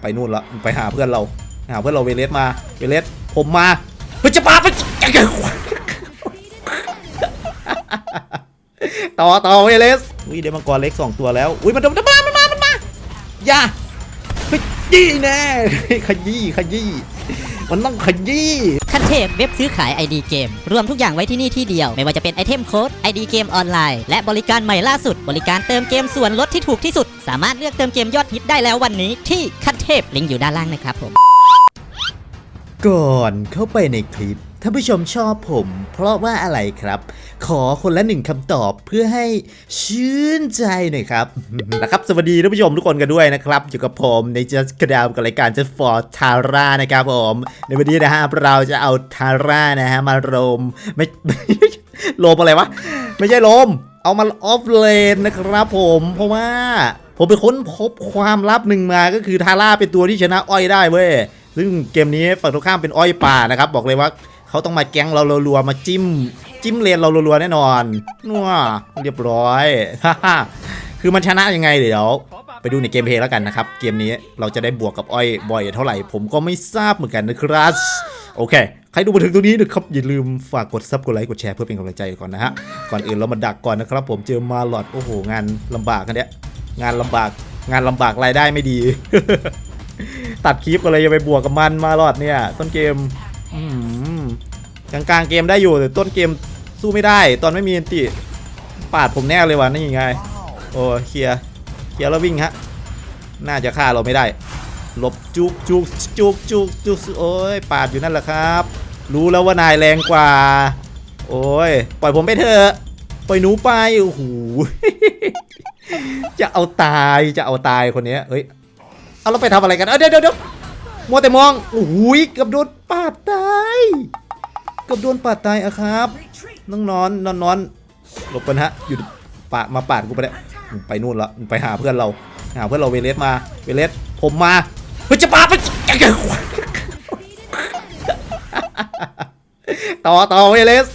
ไปนู่นละไปหาเพื่อนเราหาเพื่อนเราเวเลสมาเวเลสผมมาเฮ้ยจะปาไปต่อต่อเวเลสอุ้ยเดมังกรเล็กสองตัวแล้วอุ้ยมันมันมามันมามันมาอย่าขยี้แน่ขยี้ขยี้มันต้องขยี้ เทพเว็บซื้อขาย ID เกม รวมทุกอย่างไว้ที่นี่ที่เดียว ไม่ว่าจะเป็นไอเทมโค้ด ID เกมออนไลน์ และบริการใหม่ล่าสุด บริการเติมเกมส่วนลดที่ถูกที่สุด สามารถเลือกเติมเกมยอดฮิตได้แล้ววันนี้ที่คันเทพลิงก์อยู่ด้านล่างนะครับผม ก่อนเข้าไปในคลิป ท่านผู้ชมชอบผม เพราะว่าอะไรครับ ขอคนละหนึ่งคำตอบเพื่อให้ชื่นใจหน่อยครับนะครับ สวัสดีท่านผู้ชมทุกคนกันด้วยนะครับ อยู่กับผมใน Just กระดาวกับรายการ Just for Tara นะครับผม ในวันนี้นะฮะเราจะเอา Tara นะฮะ มาโรมไม่โลมอะไรวะ ไม่ใช่โลมเอามาออฟเลนนะครับผมเพราะว่าผมไปค้นพบความลับหนึ่งมาก็คือทาร่าเป็นตัวที่ชนะอ้อยได้เว้ยซึ่งเกมนี้ฝั่งตรงข้ามเป็นอ้อยป่านะครับ บอกเลยว่า เขาต้องมาแก๊งเรารัวๆมาจิ้ม จิ้มเลนเรารัวๆแน่นอนนัวเรียบร้อยคือมันชนะยังไงเดี๋ยว ไปดูในเกมเพลย์แล้วกันนะครับ เกมนี้เราจะได้บวกกับอ้อยบ่อยเท่าไหร่ ผมก็ไม่ทราบเหมือนกันนะครับโอเค ใครดูมาถึงตรงนี้นะครับ อย่าลืมฝากกดซับกดไลค์กดแชร์เพื่อเป็นกำลังใจก่อนนะฮะ ก่อนอื่นเรามาดักก่อนนะครับ ผมเจอมาหลอด โอ้โห งานลำบากกันเนี้ยงานลำบากงานลำบากรายได้ไม่ดี ตัดคลิปก็เลยจะไปบวกกับมันมาหลอดเนี่ย ต้นเกม อืม กลางๆเกมได้อยู่แต่ต้นเกมสู้ไม่ได้ ตอนไม่มีอันติปาดผมแน่เลยวะนี่ยังไง โอ้เคลียร์เคลียร์แล้ววิ่งฮะ น่าจะฆ่าเราไม่ได้หลบจุกจุกจุกจุกจุกโอ้ยปาดอยู่นั่นแหละครับ รู้แล้วว่านายแรงกว่า โอ้ยปล่อยผมไปเถอะปล่อยหนูไปโอ้โหจะเอาตายจะเอาตายคนนี้เฮ้ยเอาเราไปทำอะไรกันเเดี๋ยวเดี๋ยวเดี๋ยวมัวแต่มองโอ้โหกือบโดนปาดตาย กือบโดนปาดตายอะครับ น้องนอนนอนนอนหลบกันฮะอยู่ปาดมาปาดกูไปแล้วมึงไปนู่นละมึงไปหาเพื่อนเรา หาเพื่อนเราเวเลสมาเวเลสผมมาเฮ้ยจะปาไปต่อต่อเวเลส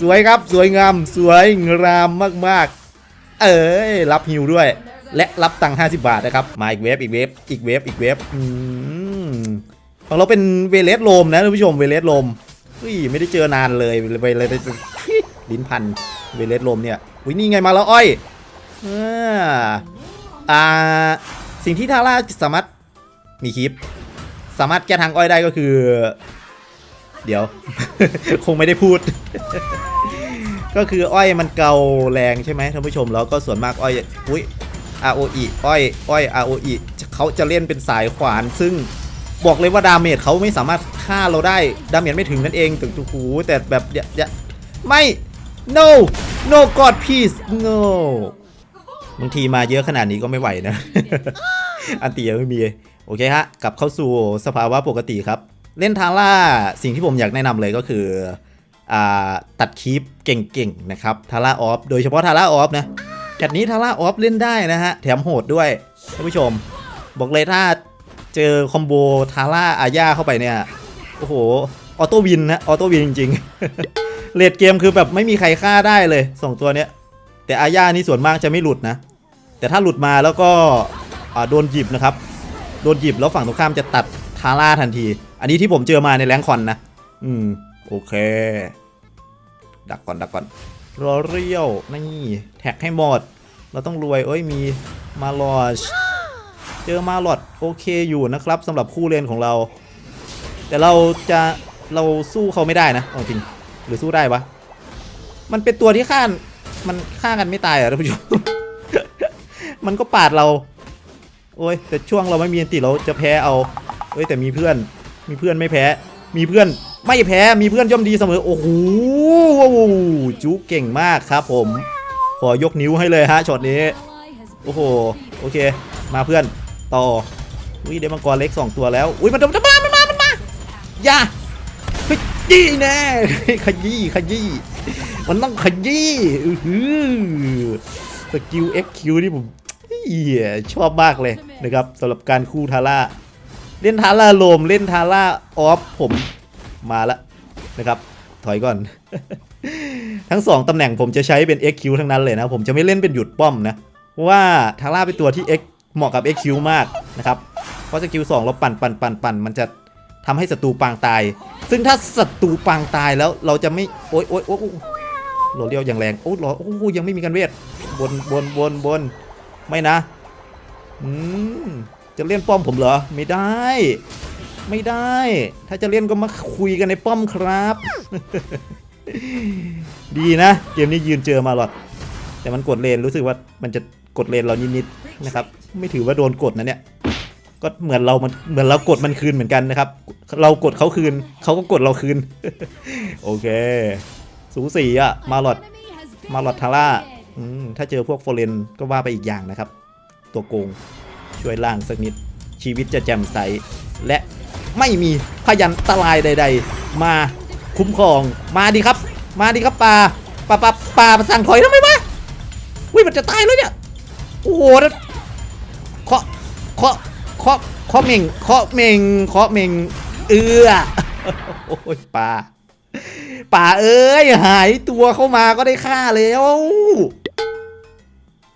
สวยครับสวยงามสวยงามมากๆ เอ้ยรับฮิวด้วย และรับตังค์50 บาทนะครับ มาอีกเวฟอีกเวฟอีกเวฟอีกเวฟอืมของเราเป็นเวเลสโลมนะท่านผู้ชมเวเลสโลม เฮ้ยไม่ได้เจอนานเลยไปเลยลิ้นพันเวเลสลมเนี่ยอุ้ยนี่ไงมาแล้วอ้อยอ่าอ่าสิ่งที่ทาร่าสามารถมีคลิป สามารถแก้ทางอ้อยได้ก็คือ เดี๋ยว คงไม่ได้พูด ก็คืออ้อยมันเกาแรงใช่ไหมท่านผู้ชมแล้วก็ส่วนมากอ้อยอุ้ย ROE อ้อยอ้อย ROE เขาจะเล่นเป็นสายขวานซึ่ง บอกเลยว่าดาเมจเขาไม่สามารถฆ่าเราได้ ดาเมจไม่ถึงนั่นเองถึงทุกหูแต่แบบอย่าอย่าไม่ no no god please no บางทีมาเยอะขนาดนี้ก็ไม่ไหวนะ อันตียังไม่มี โอเคฮะ กลับเข้าสู่สภาวะปกติครับ เล่นทาร่าสิ่งที่ผมอยากแนะนำเลยก็คืออตัดคลิปเก่งๆนะครับทาร่าออฟโดยเฉพาะทาร่าออฟนะแพทนี้ทาร่าออฟเล่นได้นะฮะ แถมโหดด้วยท่านผู้ชม บอกเลยถ้า เจอคอมโบทาร่าอาญาเข้าไปเนี่ย โอ้โห ออโต้วินนะ ออโต้วินจริงๆเลดเกมคือแบบไม่มีใครฆ่าได้เลยสองตัวเนี้ย แต่อาญานี่ส่วนมากจะไม่หลุดนะ แต่ถ้าหลุดมาแล้วก็อ่าโดนหยิบนะครับ โดนหยิบแล้วฝั่งตรงข้ามจะตัดทาร่าทันที อันนี้ที่ผมเจอมาในแรงคอนนะ อืม โอเค ดักก่อนดักก่อนรอเรียวนี่ แท็กให้หมด เราต้องรวยเอ้ยมีมาลอช เจอมาลอดโอเคอยู่นะครับสำหรับคู่เลนของเรา แต่เราจะเราสู้เขาไม่ได้นะเอาจริงหรือสู้ได้ปะมันเป็นตัวที่ฆ่ามันฆ่ากันไม่ตายเหรอท่านผู้ชมมันก็ปาดเรา โอ้ยแต่ช่วงเราไม่มีอันติเราจะแพ้เอาเอ้ยแต่มีเพื่อนมีเพื่อนไม่แพ้ มีเพื่อนไม่แพ้มีเพื่อนย่อมดีเสมอโอ้โหจุเก่งมากครับผม ขอยกนิ้วให้เลยฮะช็อตนี้ โอ้โห โอเค มาเพื่อน ต่ออุ้ยเดมังกรเล็กสองตัวแล้วอุ้ยมันจะมามันมามันมาอย่าเฮ้ยยี่แน่ขยี้ขยี้มันต้องขยี้อือหือสกิล XQ นี่ผมเหี้ยชอบมากเลยนะครับสำหรับการคู่ทาร่าเล่นทาร่าโลมเล่นทาร่าออฟผมมาละนะครับถอยก่อน ทั้งสองตำแหน่งผมจะใช้เป็น XQ ทั้งนั้นเลยนะ ผมจะไม่เล่นเป็นหยุดป้อมนะ เพราะว่าทาร่าเป็นตัวที่ X เหมาะกับ XQ มากนะครับ เพราะสกิลสองเราปั่นปั่นปั่นปั่นมันจะทำให้ศัตรูปางตาย ซึ่งถ้าศัตรูปางตายแล้วเราจะไม่ โอ๊ยโอ๊ยโอ๊ยโอ๊ยโหลเดียวอย่างแรงโอ้โหโอ้โหยังไม่มีการเวทบนบนบนบนไม่นะอืมจะเล่นป้อมผมเหรอ ไม่ได้ ไม่ได้ ถ้าจะเล่นก็มาคุยกันในป้อมครับ ดีนะ เกมนี้ยืนเจอมาหลอด แต่มันกดเลนรู้สึกว่ามันจะ กดเลนเรานิดๆนะครับ ไม่ถือว่าโดนกดนะเนี่ยก็เหมือนเรามันเหมือนเรากดมันคืนเหมือนกันนะครับ เรากดเขาคืนเขาก็กดเราคืน โอเค สูสีอะมาหลอดมาหลอดทาร่าถ้าเจอพวกโฟเรนก็ว่าไปอีกอย่างนะครับ ตัวโกงช่วยล่างสักนิด ชีวิตจะแจ่มใส และไม่มีพยันตรายใด ๆ มาคุ้มครองมาดีครับ มาดีครับปลาปลาปลาปลาสั่งถอยทำไมวะวิมันจะตายแล้วเนี่ย โอ้โหแล้วเคาะเคาะเคาะเคาะเมงเคาะเมงเคาะเมงเอือโอ้ยปลาป่าเอ้ยหายตัวเข้ามาก็ได้ฆ่าแล้ว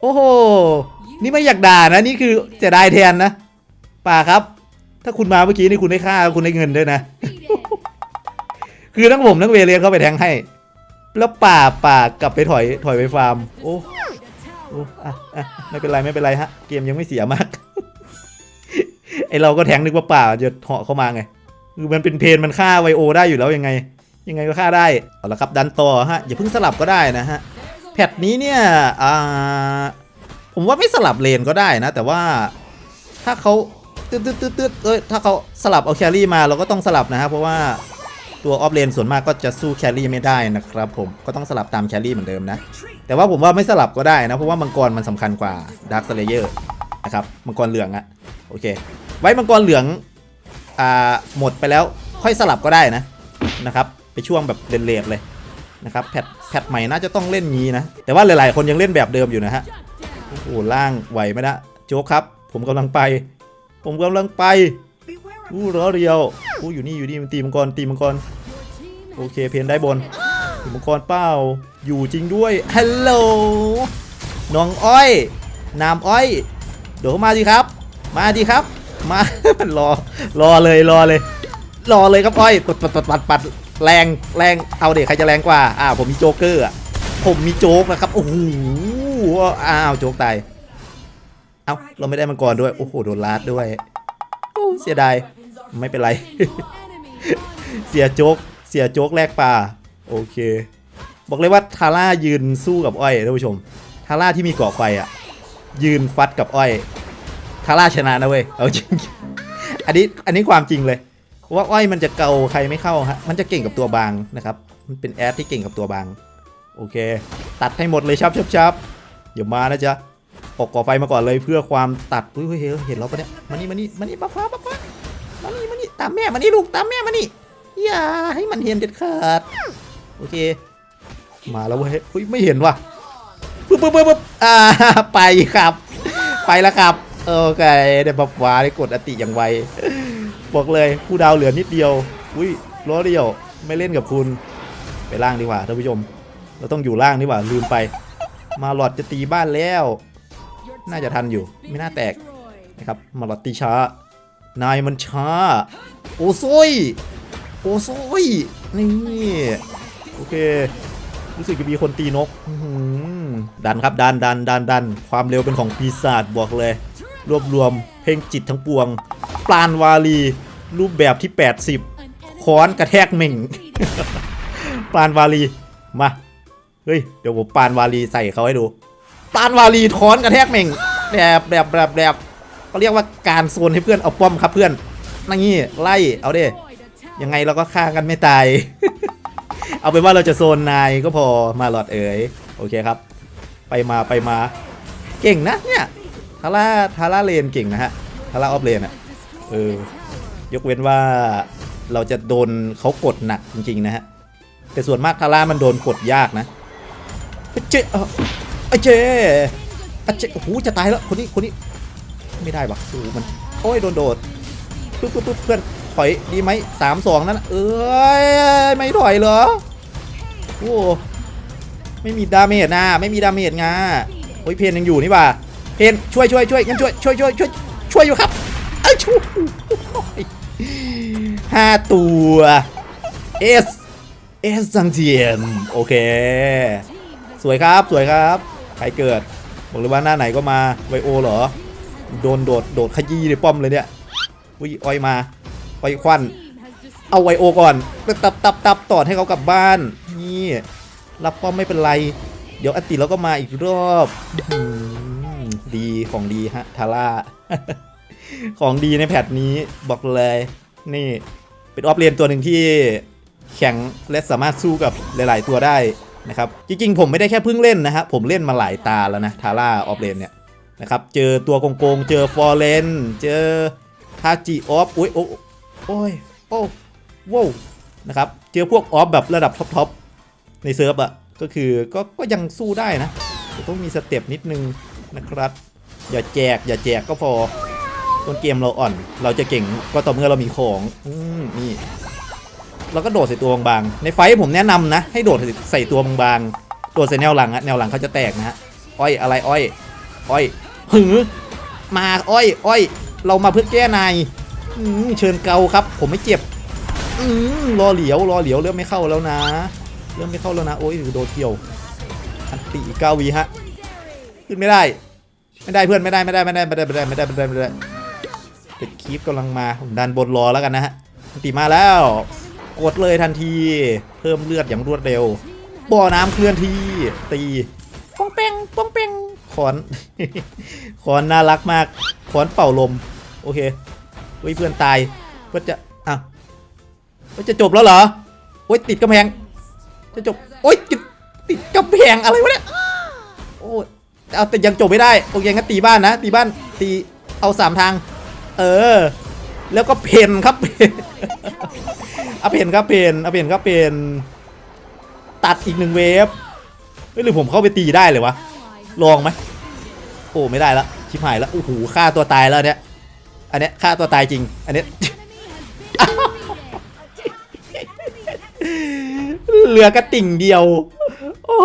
โอ้โห นี่ไม่อยากด่านะ นี่คือเสียดายแทนนะ ป่าครับ ถ้าคุณมาเมื่อกี้นี่คุณได้ค่าคุณได้เงินด้วยนะ คือทั้งผมทั้งเวเลียนเข้าไปแทงให้ แล้วป่าป่ากลับไปถอยถอยไปฟาร์ม โอ้ โอ้อะอะไม่เป็นไรไม่เป็นไรฮะ เกมยังไม่เสียมาก ไอเราก็แทงนึกว่าป่าจะเหาะเข้ามาไง คือมันเป็นเพนมันฆ่าไวโอได้อยู่แล้วยังไง ยังไงก็ฆ่าได้ เอาละครับดันต่อฮะ อย่าเพิ่งสลับก็ได้นะฮะ แพทนี้เนี่ย อ่า ผมว่าไม่สลับเลนก็ได้นะ แต่ว่าถ้าเขาตืดตืดตืดตืดเอ้ย ถ้าเขาสลับเอาแครี่มาเราก็ต้องสลับนะฮะ เพราะว่า ตัวออฟเลนส่วนมากก็จะสู้แครี่ไม่ได้นะครับผมก็ต้องสลับตามแครี่เหมือนเดิมนะ แต่ว่าผมว่าไม่สลับก็ได้นะ เพราะว่ามังกรมันสำคัญกว่าดาร์คสเลเยอร์นะครับมังกรเหลืองอะโอเค ไว้มังกรเหลืองอ่าหมดไปแล้วค่อยสลับก็ได้นะนะครับไปช่วงแบบเลนๆเลยนะครับแพทแพทใหม่น่าจะต้องเล่นงี้นะ แต่ว่าหลายๆ คนยังเล่นแบบเดิมอยู่นะฮะโอ้โหล่างไหวไหมนะโจ๊กครับ ผมกำลังไป ผมกำลังไป อู้ล้อเรียวอู้อยู่นี่อยู่นี่มันตีมังกรตีมังกรโอเคเพนได้บนตีมังกรเป้าอยู่จริงด้วยฮัลโหลน้องอ้อยนามอ้อย เดี๋ยวมาดีครับ มาดีครับ มารอรอเลยรอเลย รอเลยครับอ้อยปัดปัดปัดปัดปัดแรงแรงเอาเด็กใครจะแรงกว่าอ่าผมมีโจ๊กเกอร์อะผมมีโจ๊กนะครับโอ้โหอ้าวโจ๊กตายเอ้าเราไม่ได้มังกรด้วยโอ้โหโดนลาดด้วย เสียดายไม่เป็นไร เสียโจ๊กเสียโจ๊กแลกป่าโอเค บอกเลยว่าทาร่ายืนสู้กับอ้อยท่านผู้ชม ทาร่าที่มีเกาะไฟอะ ยืนฟัดกับอ้อย ทาร่าชนะนะเว้ยเอาจริงอันนี้อันนี้ความจริงเลย ว่าอ้อยมันจะเกาใครไม่เข้าฮะมันจะเก่งกับตัวบางนะครับ มันเป็นแอดที่เก่งกับตัวบาง โอเค ตัดให้หมดเลยชับชับชับอย่ามานะจ๊ะ อกก่อไฟมาก่อนเลยเพื่อความตัดอุ้ยเฮ้ยเห็นเราปะเนี่ยมานี่มานี่มานี่ป้าฟ้าป้าฟ้ามานี่มานี่ตามแม่มานี่ลูกตามแม่มานี่อย่าให้มันเห็นเด็ดขาดโอเค มาแล้วเว้ยอุ้ยไม่เห็นว่ะปึ๊บปึ๊บปึ๊บปึ๊บอ่าไปครับ ไปแล้วครับโอเคเดี๋ยวป้าฟ้าได้กดอติอย่างไวบอกเลยผู้ดาวเหลือนิดเดียวอุ้ยล้อเดียวไม่เล่นกับคุณไปล่างดีกว่าท่านผู้ชม เราต้องอยู่ล่างดีกว่าลืมไป มาหลอดจะตีบ้านแล้ว น่าจะทันอยู่ไม่น่าแตกนะครับมาลตีช้านายมันช้า โอ้ซอยโอ้ซอยนี่โอเครู้สึกจะมีคนตีนกดันครับดันดันดันดันความเร็วเป็นของปีศาจบอกเลย รวบรวมเพลงจิตทั้งปวงปราณวาลี รูปแบบที่ 80 ค้อนกระแทกเหม่งปราณวาลีมา เฮ้ย เดี๋ยวผมปาณวาลีใส่เขาให้ดู ปราณวาลีค้อนกระแทกเหม่งแบบแบบแบบแบบเขาเรียกว่าการโซนให้เพื่อนเอาป้อมครับเพื่อนนั่งงี้ไล่เอาเด้ยังไงเราก็ฆ่ากันไม่ตาย เอาเป็นว่าเราจะโซนนายก็พอมาหลอดเอ๋ยโอเคครับ ไปมาไปมา เก่งนะเนี่ยทาร่าทาร่าเลนเก่งนะฮะทาร่าออฟเลนอะเออยกเว้นว่าเราจะโดนเขากดหนักจริงๆนะฮะแต่ส่วนมากทาร่ามันโดนกดยากนะเอเจอาไอเจ๊ไอเจ๊โอ้โหจะตายแล้วคนนี้คนนี้ไม่ได้ปะโอ้โหมันโอ้ยโดนโดดปึ๊บปึ๊บปึ๊บเพื่อนถอยดีไหมสามสองนั่นเอ้ยไม่ถอยเหรอโอ้ไม่มีดาเมจนะไม่มีดาเมจงาโอ้ยเพนยังอยู่นี่หว่าเพนช่วยช่วยช่วยงั้นช่วยช่วยช่วยช่วยช่วยอยู่ครับไอ้ชูห้าตัวเอสเอสซังเทียนโอเค สวยครับสวยครับ รเกิด บอกเลยว่าหน้าไหนก็มาไวโอเหรอ โดนโดดโดดขยี้ในป้อมเลยเนี่ยอุ้อ้อยมาอ้อยควัน เอาไวโอก่อน ตับตับตับตอดให้เขากลับบ้าน นี่ รับป้อมไม่เป็นไร เดี๋ยวอติเราก็มาอีกรอบดีของดีฮะทาร่า ของดีในแพทนี้บอกเลย นี่เป็นออฟเลนตัวหนึ่งที่แข็งและสามารถสู้กับหลาย ๆ ตัวได้ นะครับ จริงๆ ผมไม่ได้แค่เพิ่งเล่นนะฮะ ผมเล่นมาหลายตาแล้วนะทาร่าออฟเลนเนี่ยนะครับ เจอตัวโกงๆ เจอฟอร์เรนเจอทาจิออฟโอ้ยโอ้โอ้ยโอ้ว้าวนะครับ เจอพวกออฟแบบระดับท็อปๆในเซิร์ฟอะก็คือก็ก็ยังสู้ได้นะแต่ต้องมีสเต็ปนิดนึงนะครับ อย่าแจกอย่าแจกก็พอต้นเกมเราอ่อน เราจะเก่งก็ต่อเมื่อเรามีของ อืมนี่ เราก็โดดใส่ตัวบางๆ ในไฟท์ผมแนะนำนะ ให้โดดใส่ตัวบางๆ โดดใส่แนวหลังอะแนวหลังเขาจะแตกนะฮะ อ้อยอะไรอ้อย อ้อยหือมาอ้อย อ้อย เรามาเพื่อแก้นายเชิญเกาครับ ผมไม่เจ็บอืรอเหลียว รอเหลียวเริ่มไม่เข้าแล้วนะ เริ่มไม่เข้าแล้วนะ โอ้ยโดนเกี่ยว อันตีเก้าวีฮะ ขึ้นไม่ได้ ไม่ได้เพื่อนไม่ได้ไม่ได้ไม่ได้ไม่ได้ไม่ได้ไม่ได้ไม่ได้ไม่ได้แต่คีฟกำลังมาผมดันบนรอแล้วกันนะฮะตีมาแล้ว กดเลยทันที เพิ่มเลือดอย่างรวดเร็ว บ่อน้ำเคลื่อนที่ตีป้องเป้งป้องเป้งขอน ขอนน่ารักมาก ขอนเป่าลม โอเคเฮ้ยเพื่อนตายเพื่อนจะอะเฮ้ยจะจบแล้วเหรอโอ้ยติดกำแพง จะจบโอ๊ยติดติดกำแพงอะไรวะเนี่ยโอ้ยเอาแต่ยังจบไม่ได้โอเคงั้นตีบ้านนะตีบ้านตีเอาสามทาง เออ แล้วก็เพนครับ อาเพนครับเพนเอาเพนครับเพนตัดอีกหนึ่งเวฟเฮ้ยหรือผมเข้าไปตีได้เลยวะ ลองไหมโอ้ไม่ได้ละชิบหายแล้วโอ้โหฆ่าตัวตายแล้วเนี่ยอันเนี้ยฆ่าตัวตายจริง อันเนี้ยเหลือกระติ่งเดียว โอ้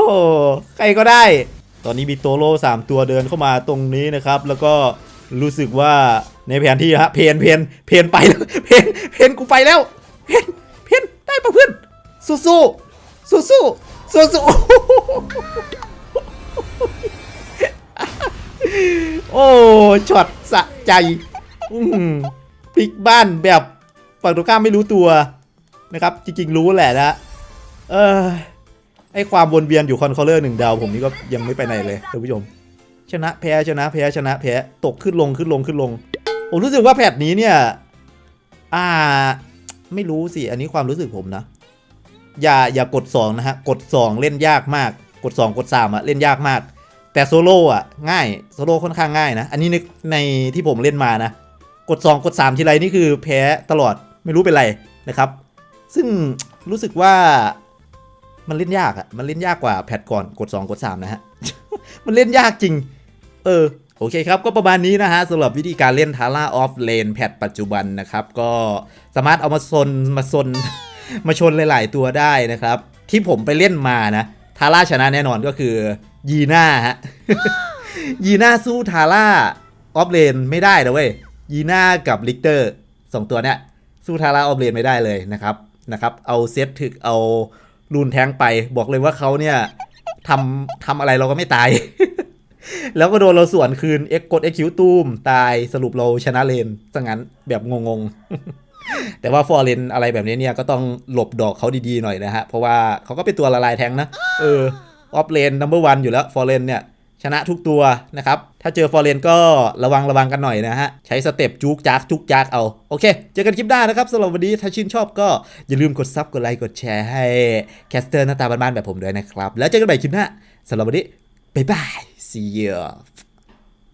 ใครก็ได้ ตอนนี้มีโตโร่สามตัวเดินเข้ามาตรงนี้นะครับ แล้วก็รู้สึกว่าในแผนที่ฮะเพนเพนเพนไปแล้วเพนเพนกูไปแล้วเพน ได้ปะเพื่อน สู้สู้สู้สู้สู้สู้โอ้ช็อตสะใจอืพลิกบ้านแบบฝั่งตรงข้ามไม่รู้ตัวนะครับ จริงๆรู้แหละนะเออไอความวนเวียนอยู่คอนคอลเลอร์หนึ่งดาว ผมนี่ก็ยังไม่ไปไหนเลยท่านผู้ชม ชนะแพ้ชนะแพ้ชนะแพ้ตกขึ้นลงขึ้นลงขึ้นลง ผมรู้สึกว่าแพทนี้เนี่ย อ่า ไม่รู้สิ อันนี้ความรู้สึกผมนะ อย่าอย่ากด 2 นะฮะ กด 2 เล่นยากมาก กด 2 กด 3 อะ เล่นยากมาก แต่โซโล่อะ ง่ายโซโล่ค่อนข้างง่ายนะ อันนี้ในในที่ผมเล่นมานะ กด 2 กด 3 ทีไรนี่คือแพ้ตลอดไม่รู้เป็นไรนะครับ ซึ่งรู้สึกว่ามันเล่นยากอะมันเล่นยากกว่าแพทก่อนกด 2 กด 3 นะฮะ มันเล่นยากจริง เออ โอเคครับ ก็ประมาณนี้นะฮะสำหรับวิธีการเล่นทาร่าออฟเลนแพทปัจจุบันนะครับ ก็สามารถเอามาซนมาซนมาชนหลาย ๆ ตัวได้นะครับ ที่ผมไปเล่นมานะทาร่าชนะแน่นอนก็คือยีน่าฮะยีน่าสู้ทาร่าออฟเลนไม่ได้นะเว้ยยีน่ากับลิกเตอร์สองตัวเนี้ยสู้ทาร่าออฟเลนไม่ได้เลยนะครับนะครับ เอาเซตถึกเอารูนแทงไปบอกเลยว่าเขาเนี่ยทำทำอะไรเราก็ไม่ตาย แล้วก็โดนเราสวนคืน X กด X คิวตูมตายสรุปเราชนะเลนซะงั้นแบบงงๆ แต่ว่าฟอร์เรนอะไรแบบนี้เนี่ยก็ต้องหลบดอกเขาดีๆหน่อยนะฮะ เพราะว่าเขาก็เป็นตัวละลายแทงนะ เออ ออฟเลนนัมเบอร์วันอยู่แล้วฟอร์เรนเนี่ยชนะทุกตัวนะครับ ถ้าเจอฟอร์เรนก็ระวังระวังกันหน่อยนะฮะ ใช้สเต็ปจุกจักจุกจักเอา โอเค เจอกันคลิปหน้านะครับสำหรับวันนี้ถ้าชื่นชอบก็อย่าลืมกดซับกดไลค์กดแชร์ให้แคสเตอร์หน้าตาบ้านๆแบบผมด้วยนะครับ แล้วเจอกันใหม่คลิปหน้าสำหรับวันนี้บ๊ายบาย See ya.